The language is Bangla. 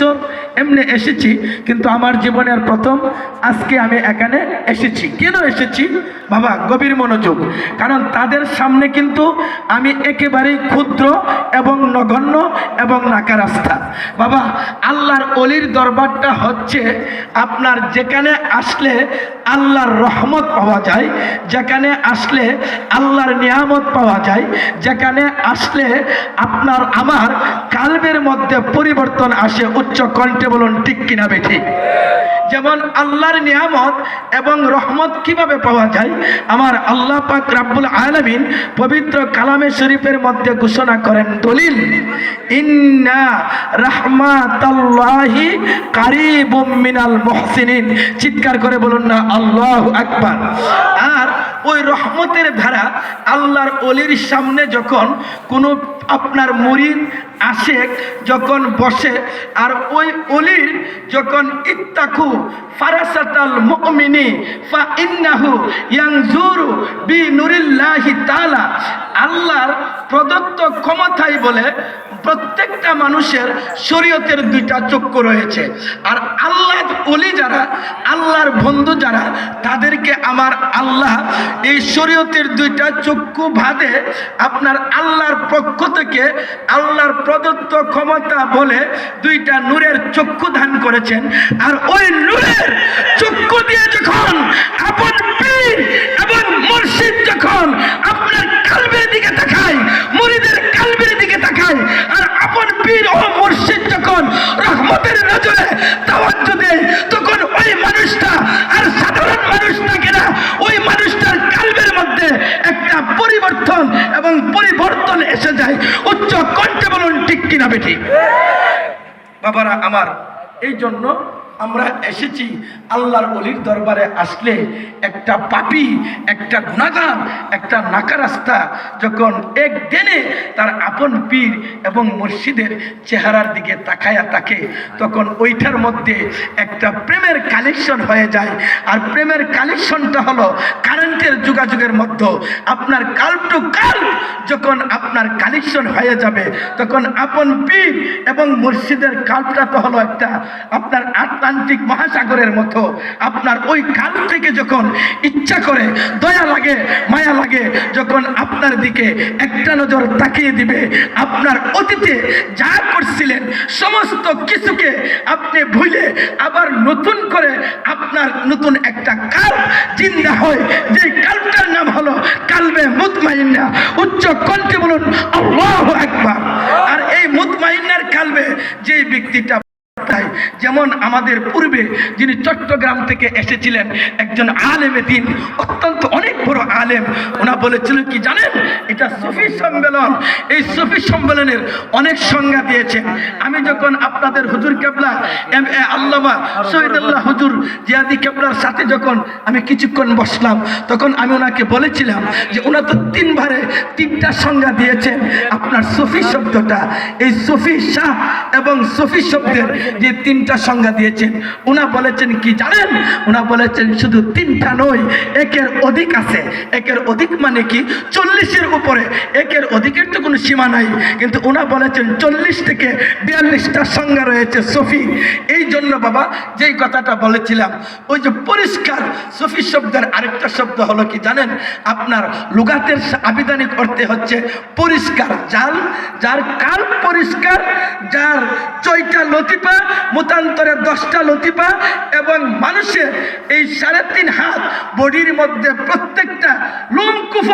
Yo এমনি এসেছি, কিন্তু আমার জীবনের প্রথম, আজকে আমি এখানে এসেছি। কেন এসেছি? বাবা, গভীর মনোযোগ। কারণ তাদের সামনে কিন্তু আমি একেবারেই ক্ষুদ্র এবং নগণ্য এবং নাকা রাস্তা বাবা, আল্লাহর অলির দরবারটা হচ্ছে আপনার যেখানে আসলে আল্লাহর রহমত পাওয়া যায়, যেখানে আসলে আল্লাহর নিয়ামত পাওয়া যায়, যেখানে আসলে আপনার আমার কালবের মধ্যে পরিবর্তন আসে উচ্চ কণ্ঠে বলুন, ঠিক কিনা বেঠি? যেমন আল্লাহর নিয়ামত এবং রহমত কীভাবে পাওয়া যায়? আমার আল্লাহ পাক রাব্বুল আলামিন পবিত্র কালামে শরীফের মধ্যে ঘোষণা করেন দলিল, ইন্না রাহমাতাল্লাহি কারিবুম মিনাল মুহসিনিন। চিৎকার করে বলুন না, আল্লাহু আকবার। আর ওই রহমতের ধারা আল্লাহর অলির সামনে যখন কোনো আপনার মুরিদ আশেক যখন বসে, আর ওই অলির যখন ইত্তাকু ফারাসাতাল মুমিনি ফা ইন্নাহু ইয়ানজুরু বি নুরিল্লাহি তাআলা আল্লাহর প্রদত্ত ক্ষমতাই বলে প্রত্যেকটা মানুষের শরীয়তের দুইটা চক্ষু রয়েছে। আর আল্লাহ অলি যারা, আল্লাহর বন্ধু যারা, তাদেরকে আমার আল্লাহ এই শরীয়তের দুইটা চক্ষু ভাদে আপনার আল্লাহর পক্ষ থেকে আল্লাহর প্রদত্ত ক্ষমতা বলে দুইটা নূরের চক্ষু দান করেছেন। আর ওই নূরের চক্ষু দিয়ে যখন আপন মুর্শিদ যখন রহমতের নজরে তাওয়াজ্জ তখন ওই মানুষটা আর সাধারণ মানুষটাকে না, ওই মানুষটার কালবের মধ্যে একটা পরিবর্তন এবং পরিবর্তন এসে যায়। উচ্চ কণ্ঠে বলুন, ঠিক কিনা বেঠিক বাবারা, আমার এই জন্য আমরা এসেছি আল্লাহর অলির দরবারে আসলে একটা পাপি, একটা গুণাগান একটা নাকা রাস্তা যখন এক একদিনে তার আপন পীর এবং মসজিদের চেহারার দিকে তাকায়া তাকে তখন ওইটার মধ্যে একটা প্রেমের কালেকশন হয়ে যায়। আর প্রেমের কালেকশনটা হলো কারেন্টের যোগাযোগের মধ্যে আপনার কাল টু কাল যখন আপনার কালেকশন হয়ে যাবে, তখন আপন পীর এবং মসজিদের কালটা তো হলো একটা আপনার আটলান্টিক মহাসাগরের মতো আপনার ওই থেকে যখন ইচ্ছা করে, দয়া লাগে, মায়া লাগে, যখন আপনার দিকে একটা নজর তাকিয়ে দিবে, আপনার অতীতে যা করছিলেন, সমস্ত কিছুকে আপনি ভুলে আবার নতুন করে আপনার নতুন একটা কাল জিন্দা হয়। যে কালটার নাম হলো কালবে মুতমাইন্না। উচ্চ কণ্ঠে বলুন, আল্লাহ একবার আর এই মুতমাইন্নার কালবে যে ব্যক্তিটা যেমন আমাদের পূর্বে যিনি চট্টগ্রাম থেকে এসেছিলেন একজন আলেমে দিন অত্যন্ত অনেক বড় আলেম, ওনা বলেছিলেন কি জানেন? এটা সফি সম্মেলন। এই সফি সম্মেলনের অনেক সংজ্ঞা দিয়েছেন। আমি যখন আপনাদের হুজুর কেবলা এম এ আল্লামা শহীদুল্লাহ হুজুর জিয়াদি কেবলার সাথে যখন আমি কিছুক্ষণ বসলাম, তখন আমি ওনাকে বলেছিলাম যে ওনা তো তিনবারে তিনটা সংজ্ঞা দিয়েছেন। আপনার সফি শব্দটা, এই সফি শাহ এবং সফি শব্দের যে তিনটা সংজ্ঞা দিয়েছেন। ওনা বলেছেন কি জানেন? ওনা বলেছেন শুধু তিনটা নয়, একের অধিক আছে। একের অধিক মানে কি? চল্লিশের উপরে। একের অধিকের তো কোনো সীমা নাই। কিন্তু ওনা বলেছেন চল্লিশ থেকে বিয়াল্লিশটা সংজ্ঞা রয়েছে সফি। এই জন্য বাবা, যেই কথাটা বলেছিলাম, ওই যে পরিষ্কার সফি শব্দের আরেকটা শব্দ হলো কি জানেন? আপনার লুগাতের আবিধানিক অর্থে হচ্ছে পরিষ্কার। জাল যার কাল পরিষ্কার, যার চৈটা লতিপা মতান্তরে দশটা লতিপা এবং মানুষের এই সাড়ে তিন হাত বডির মধ্যে প্রত্যেকটা লুমকুফ